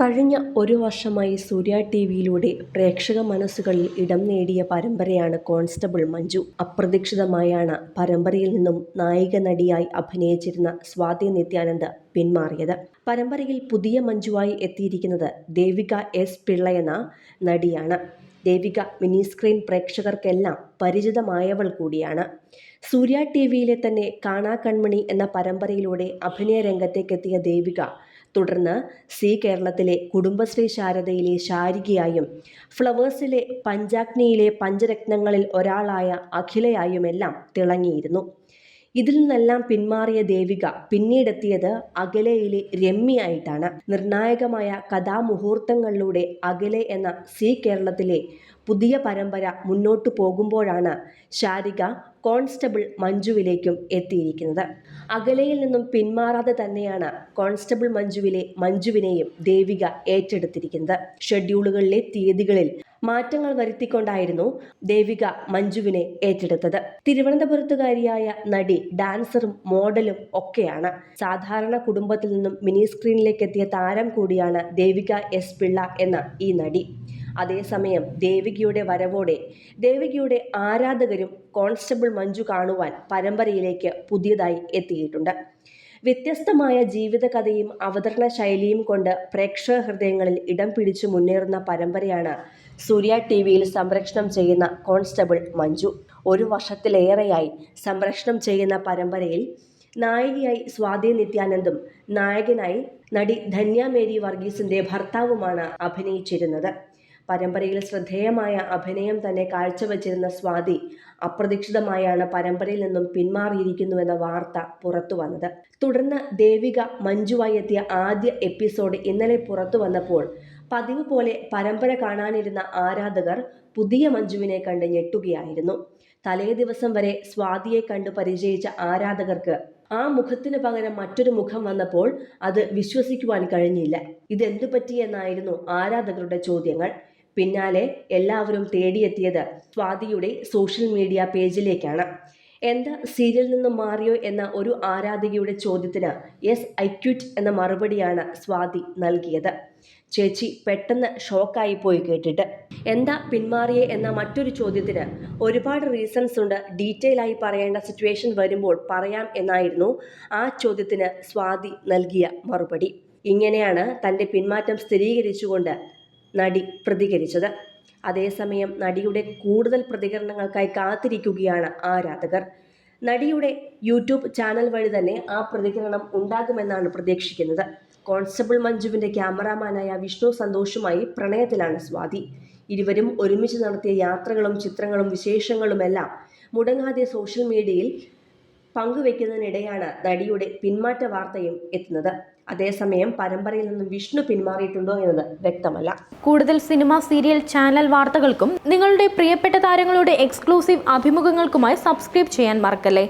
കഴിഞ്ഞ ഒരു വർഷമായി സൂര്യ ടി വിയിലൂടെ പ്രേക്ഷക മനസ്സുകളിൽ ഇടം നേടിയ പരമ്പരയാണ് കോൺസ്റ്റബിൾ മഞ്ജു. അപ്രതീക്ഷിതമായാണ് പരമ്പരയിൽ നിന്നും നായിക നടിയായി അഭിനയിച്ചിരുന്ന സ്വാതി നിത്യാനന്ദ് പിന്മാറിയത്. പരമ്പരയിൽ പുതിയ മഞ്ജുവായി എത്തിയിരിക്കുന്നത് ദേവിക എസ് പിള്ള എന്ന നടിയാണ്. ദേവിക മിനി സ്ക്രീൻ പ്രേക്ഷകർക്കെല്ലാം പരിചിതമായവൾ കൂടിയാണ്. സൂര്യ ടി വിയിലെ തന്നെ കാണാ കൺമണി എന്ന പരമ്പരയിലൂടെ അഭിനയ രംഗത്തേക്കെത്തിയ ദേവിക തുടർന്ന് സി കേരളത്തിലെ കുടുംബശ്രീ ശാരദയിലെ ശാരികയായും ഫ്ലവേഴ്സിലെ പഞ്ചാഗ്നിയിലെ പഞ്ചരത്നങ്ങളിൽ ഒരാളായ അഖിലയായുമെല്ലാം തിളങ്ങിയിരുന്നു. ഇതിൽ നിന്നെല്ലാം പിന്മാറിയ ദേവിക പിന്നീടെത്തിയത് അകലയിലെ രമ്യയായിട്ടാണ് നിർണായകമായ കഥാമുഹൂർത്തങ്ങളിലൂടെ അകലെ എന്ന സി കേരളത്തിലെ പുതിയ പരമ്പര മുന്നോട്ടു പോകുമ്പോഴാണ് ശാരിക കോൺസ്റ്റബിൾ മഞ്ജുവിലേക്കും എത്തിയിരിക്കുന്നത്. അകലയിൽ നിന്നും പിന്മാറാതെ തന്നെയാണ് കോൺസ്റ്റബിൾ മഞ്ജുവിലെ മഞ്ജുവിനെയും ദേവിക ഏറ്റെടുത്തിരിക്കുന്നത്. ഷെഡ്യൂളുകളിലെ തീയതികളിൽ മാറ്റങ്ങൾ വരുത്തിക്കൊണ്ടായിരുന്നു ദേവിക മഞ്ജുവിനെ ഏറ്റെടുത്തത്. തിരുവനന്തപുരത്തുകാരിയായ നടി ഡാൻസറും മോഡലും ഒക്കെയാണ്. സാധാരണ കുടുംബത്തിൽ നിന്നും മിനി സ്ക്രീനിലേക്ക് എത്തിയ താരം കൂടിയാണ് ദേവിക എസ് പിള്ള എന്ന ഈ നടി. അതേസമയം ദേവികയുടെ വരവോടെ ദേവികയുടെ ആരാധകരും കോൺസ്റ്റബിൾ മഞ്ജു കാണുവാൻ പരമ്പരയിലേക്ക് പുതിയതായി എത്തിയിട്ടുണ്ട്. വ്യത്യസ്തമായ ജീവിതകഥയും അവതരണ ശൈലിയും കൊണ്ട് പ്രേക്ഷക ഹൃദയങ്ങളിൽ ഇടം പിടിച്ചു മുന്നേറുന്ന പരമ്പരയാണ് സൂര്യ ടി വിയിൽ സംപ്രേഷണം ചെയ്യുന്ന കോൺസ്റ്റബിൾ മഞ്ജു. ഒരു വർഷത്തിലേറെയായി സംപ്രേഷണം ചെയ്യുന്ന പരമ്പരയിൽ നായികയായി സ്വാതി നിത്യാനന്ദും നായകനായി നടി ധന്യ മേരി വർഗീസിന്റെ ഭർത്താവുമാണ് അഭിനയിച്ചിരുന്നത്. പരമ്പരയിൽ ശ്രദ്ധേയമായ അഭിനയം തന്നെ കാഴ്ചവെച്ചിരുന്ന സ്വാതി അപ്രതീക്ഷിതമായാണ് പരമ്പരയിൽ നിന്നും പിന്മാറിയിരിക്കുന്നുവെന്ന വാർത്ത പുറത്തു വന്നത്. തുടർന്ന് ദേവിക മഞ്ജുവായി എത്തിയ ആദ്യ എപ്പിസോഡ് ഇന്നലെ പുറത്തു വന്നപ്പോൾ പതിവ് പോലെ പരമ്പര കാണാനിരുന്ന ആരാധകർ പുതിയ മഞ്ജുവിനെ കണ്ട് ഞെട്ടുകയായിരുന്നു. തലേ ദിവസം വരെ സ്വാതിയെ കണ്ടു പരിചയിച്ച ആരാധകർക്ക് ആ മുഖത്തിന് പകരം മറ്റൊരു മുഖം വന്നപ്പോൾ അത് വിശ്വസിക്കുവാൻ കഴിഞ്ഞില്ല. ഇതെന്തു പറ്റിയെന്നായിരുന്നു ആരാധകരുടെ ചോദ്യങ്ങൾ. പിന്നാലെ എല്ലാവരും തേടിയെത്തിയത് സ്വാതിയുടെ സോഷ്യൽ മീഡിയ പേജിലേക്കാണ്. എന്താ സീരിയൽ നിന്ന് മാറിയോ എന്ന ഒരു ആരാധികയുടെ ചോദ്യത്തിന് യെസ് ഐ ക്വിറ്റ് എന്ന മറുപടിയാണ് സ്വാതി നൽകിയത്. ചേച്ചി പെട്ടെന്ന് ഷോക്കായി പോയി കേട്ടിട്ട്. എന്താ പിന്മാറിയേ എന്ന മറ്റൊരു ചോദ്യത്തിന് ഒരുപാട് റീസൺസ് ഉണ്ട്. ഡീറ്റെയിൽ ആയി പറയേണ്ട സിറ്റുവേഷൻ വരുമ്പോൾ പറയാം എന്നായിരുന്നു ആ ചോദ്യത്തിന് സ്വാതി നൽകിയ മറുപടി. ഇങ്ങനെയാണ് തന്റെ പിന്മാറ്റം സ്ഥിരീകരിച്ചുകൊണ്ട് നടി പ്രതികരിച്ചത്. അതേസമയം നടിയുടെ കൂടുതൽ പ്രതികരണങ്ങൾക്കായി കാത്തിരിക്കുകയാണ് ആരാധകർ. നടിയുടെ യൂട്യൂബ് ചാനൽ വഴി തന്നെ ആ പ്രതികരണം ഉണ്ടാകുമെന്നാണ് പ്രതീക്ഷിക്കുന്നത്. കോൺസ്റ്റബിൾ മഞ്ജുവിന്റെ ക്യാമറാമാനായ വിഷ്ണു സന്തോഷുമായി പ്രണയത്തിലാണ് സ്വാതി. ഇരുവരും ഒരുമിച്ച് നടത്തിയ യാത്രകളും ചിത്രങ്ങളും വിശേഷങ്ങളുമെല്ലാം മുടങ്ങാതെ സോഷ്യൽ മീഡിയയിൽ പങ്കുവെക്കുന്നതിനിടെയാണ് നടിയുടെ പിന്മാറ്റ വാർത്തയും എത്തുന്നത്. അതേസമയം പരമ്പരയിൽ നിന്നും വിഷ്ണു പിന്മാറിയിട്ടുണ്ടോ എന്നത് വ്യക്തമല്ല. കൂടുതൽ സിനിമ സീരിയൽ ചാനൽ വാർത്തകൾക്കും നിങ്ങളുടെ പ്രിയപ്പെട്ട താരങ്ങളുടെ എക്സ്ക്ലൂസീവ് അഭിമുഖങ്ങൾക്കുമായി സബ്സ്ക്രൈബ് ചെയ്യാൻ മറക്കല്ലേ?